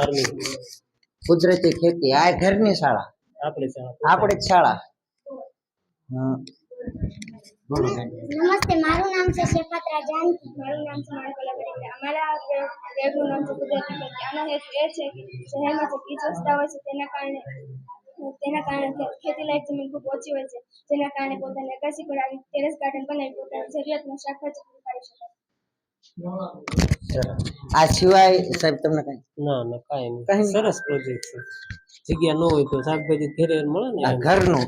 Farming કુદરતી ખેતી. આ ઘરની શાળા. આપણી શાળા. આપણી જ શાળા. નમસ્તે મારું નામ છે શેફાત જાનકી મારું નામ છે માણકોલા પટેલ અમારા વેબનું નામ છે કુદરતી ખેતી. આનો હેતુ એ છે કે શહેરમાં જે રસ્તા હોય છે તેના કારણે તેના કારણે ખેતી લાયક જમીન ખૂબ ઓછી હોય છે. જેના કારણે પોતાને અગાસી પર આવી ટેરેસ ગાર્ડન બનાવી પોતાની જરૂરિયાતમાં શાકભાજી પૂરી પાડી શકાય. આ સિવાય સાહેબ તમને કઈ? ના ના કાંઈ નહીં. કાંઈ સરસ પ્રોજેક્ટ છે. જગ્યા ન હોય તો શાકભાજી ઘરે મળે ને ઘરનું?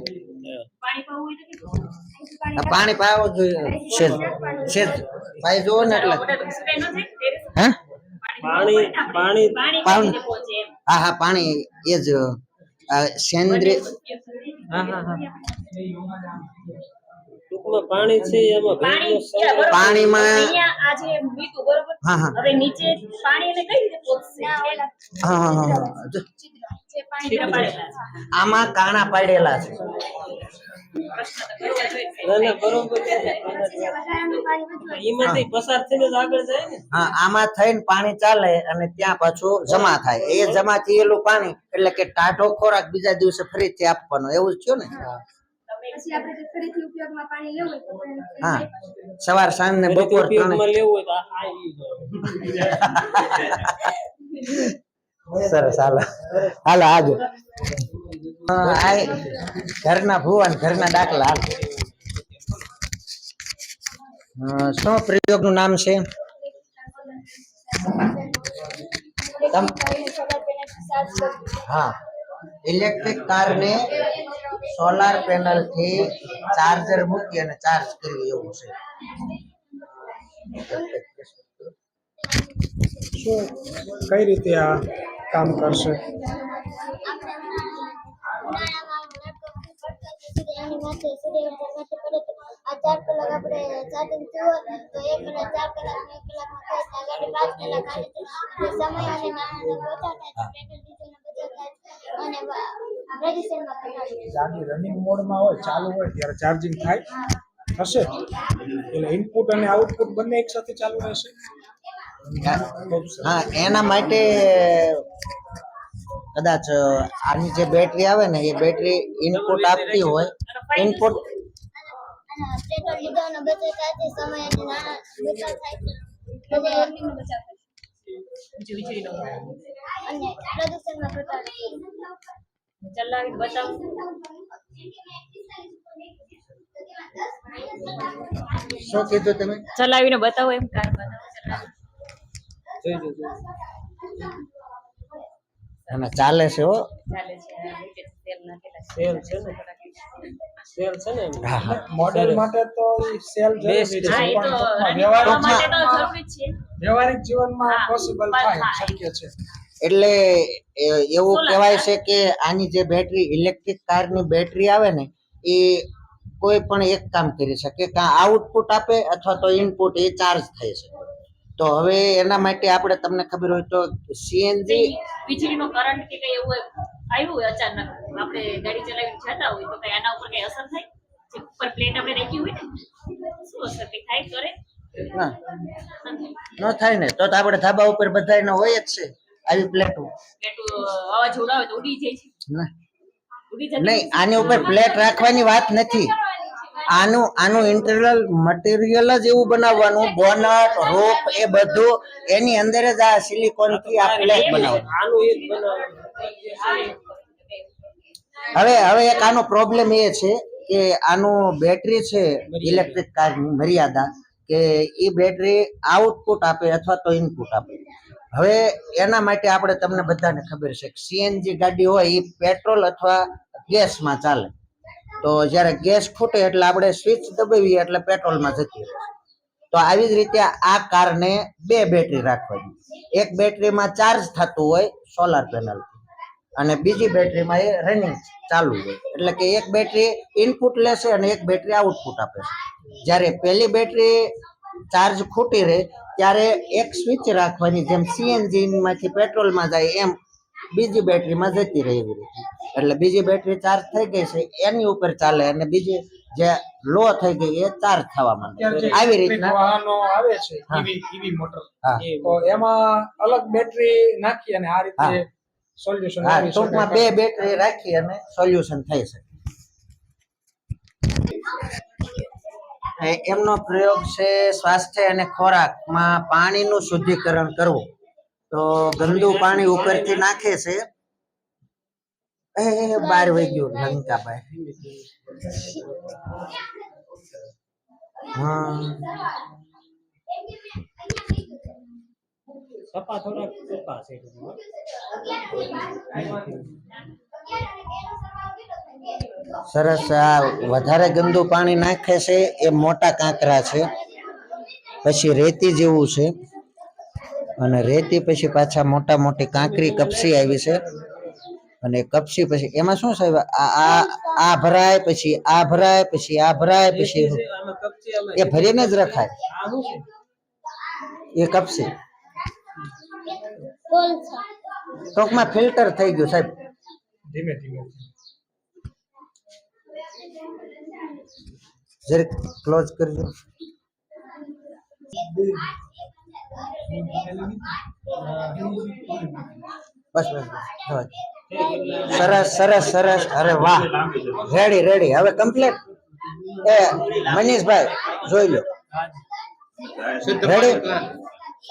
આ પાણી પાવો જોઈએ. છે શેજ પાઈ જોવો ને એટલે. હે? પાણી પાણી. પાણી હા હા પાણી એ જ આ સેન્દ્રિય હા હા હા. ટૂંકમાં પાણી છે એમાં પાણી પાણીમાં અહીંયા આજે મીઠું બરોબર? હા હા. હવે નીચે પાણી એને કઈ રીતે પોચશે હા હા હા. આમાં કાણા પાડેલા છે. ના ના બરોબર છે. એમાંથી પસાર થઈને જ આગળ જાય ને? હા આમાં થઈને પાણી ચાલે અને ત્યાં પાછું જમા થાય. એ જમા થયેલું પાણી એટલે કે ટાઢો ખોરાક બીજા દિવસે ફરીથી આપવાનો. એવું જ થયું ને? પછી આપણે જો ફરીથી ઉપયોગમાં પાણી લેવું હોય તો હા. સવાર સાંજ ને બપોર ત્રણે લેવું હોય તો આ- ઈ સરસ હાલો. હાલો આજો આ ઘરના ભુવન ઘરના દાખલા શું પ્રયોગ પ્રયોગનું નામ છે? હા. ઇલેક્ટ્રિક કારને સોલાર પેનલથી ચાર્જર મૂકી અને ચાર્જ કરવી એવું છે. શું કઈ રીતે આ કામ કરશે? ચાર કલાક આપણે ચાર્જિંગ થયું તો એક કલાક ચાર કલાક એક કલાકમાં થાય પાંચ કલાક છે સમય અને નાણાંનો બચાવ થાય છે પેટ્રોલ ડીઝલનો બચાવ થાય છે અને પ્રદૂષણમાં ઘટાડો થાય છે. ગાડી રનિંગ મોડમાં હોય ચાલુ હોય ત્યારે ચાર્જિંગ થાય થશે એટલે ઇનપુટ અને આઉટપુટ બંને એક સાથે ચાલુ રહેશે ખૂબ સરસ. હા એના માટે કદાચ આની જે બેટરી આવે ને એ બેટરી ઇનપુટ આપતી હોય ઇનપુટ અને પેટ્રોલ ડીઝલનો બચાવ થાય છે સમય અને નાણાં બચાવ થાય છે અને વીજળીનો બચાવ થાય છે. બીજું વીજળીનો અને પ્રદૂષણમાં ઘટાડો થાય છે. ચલાવીને બતાવું. શું કીધું તમે? ચલાવીને બતાવો એમ કાર બતાવો ચાલે છે હો. ચાલે છે. સેલ છે. ને? સેલ છે ને એમ. હા હા. મોડેલ માટે તો સેલ વ્યવહારિક માટે તો જરૂરી જ છે. વ્યવહારિક જીવનમાં પોસિબલ થાય થાય. શક્ય છે. એટલે એવું કહેવાય છે કે આની જે બેટરી ઇલેક્ટ્રિક કારની બેટરી આવે ને એ કોઈ પણ એક કામ કરી શકે. કાં આઉટપુટ આપે અથવા તો ઇનપુટ એ ચાર્જ થાય છે. તો હવે એના માટે આપણે તમને ખબર હોય તો સીએનજી વીજળીનો કરંટ કે કઈ એવું આવ્યું હોય અચાનક આપણે ગાડી ચલાવીને જતા હોય તો કઈ આના ઉપર કઈ અસર થાય? જે ઉપર પ્લેટ આપણે રાખી હોય ને શું અસર કઈ થાય? કરે? ના. ન થાય ને તો તો આપણે ધાબા ઉપર બધાયને હોય જ છે. આવી પ્લેટો નહીં આની ઉપર પ્લેટ રાખવાની વાત નથી. આનું આનું ઇન્ટરનલ મટીરિયલ જ એવું બનાવવાનું બોનટ રોપ એ બધું એની અંદર જ આ સિલિકોનથી આ પ્લેટ બનાવવાનું. હવે હવે એક આનો પ્રોબ્લેમ એ છે કે આનું બેટરી છે ઇલેક્ટ્રિક કારની મર્યાદા કે એ બેટરી આઉટપુટ આપે અથવા તો ઇનપુટ આપે. હવે એના માટે આપણે તમને બધાને ખબર છે કે સીએનજી ગાડી હોય એ પેટ્રોલ અથવા ગેસમાં ચાલે. તો જ્યારે ગેસ ખૂટે એટલે આપણે સ્વિચ દબાવીએ એટલે પેટ્રોલમાં જતી રહે તો આવી જ રીતે આ કારને બે બેટરી રાખવાની. એક બેટરીમાં ચાર્જ થતું હોય સોલાર પેનલ અને બીજી બેટરીમાં એ રનિંગ ચાલુ હોય. એટલે કે એક બેટરી ઇનપુટ લેશે અને એક બેટરી આઉટપુટ આપે છે. જ્યારે પહેલી બેટરી ચાર્જ ખૂટી રહે ત્યારે એક સ્વિચ રાખવાની જેમ સીએનજી માંથી પેટ્રોલમાં જાય એમ બીજી બેટરીમાં જતી રહે એવી રીતે. એટલે બીજી બેટરી ચાર્જ થઈ ગઈ છે એની ઉપર ચાલે અને બીજી જે લો થઈ ગઈ એ ચાર્જ થવા માંડે. આવી રીતના. વાહનો આવે છે ઈવી ઈવી મોટર તો એમાં અલગ બેટરી નાખી અને આ રીતે સોલ્યુશન હા ટૂંકમાં બે બેટરી રાખી અને સોલ્યુશન થઈ શકે. એમનો પ્રયોગ છે સ્વાસ્થ્ય અને ખોરાકમાં પાણીનું શુદ્ધિકરણ કરવું. તો ગંદુ પાણી ઉપરથી નાખે છે. એ, બાર વહી ગયું, લંકાભાઈ. હા. સપા થોડા સપા છે. સરસ આ વધારે ગંદુ પાણી નાખે છે એ મોટા કાંકરા છે. પછી રેતી જેવું છે. અને રેતી પછી પાછા મોટા મોટી કાંકરી કપસી આવી છે. અને કપસી પછી એમાં શું સાહેબ આ આ આ ભરાય પછી આ ભરાય પછી આ ભરાય પછી એ ભરીને જ રખાય. એ કપસી. ટોકમાં ટૂંકમાં ફિલ્ટર થઈ ગયું સાહેબ. ધીમે ધીમે. જરીક ક્લોઝ કરજો. બસ બસ સરસ સરસ સરસ. અરે વાહ. રેડી રેડી હવે કમ્પ્લીટ એ, મનીષભાઈ, જોઈ લો. રેડી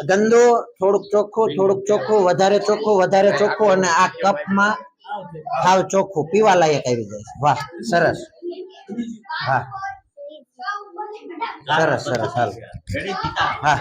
ગંદુ, થોડુંક ચોખ્ખું થોડુંક ચોખ્ખું, વધારે ચોખ્ખું વધારે ચોખ્ખું અને આ કપમાં હાવ ચોખ્ખું. પીવા લાયક આવી જાય વાહ, સરસ. હા સરસ સરસ હાલ. હા.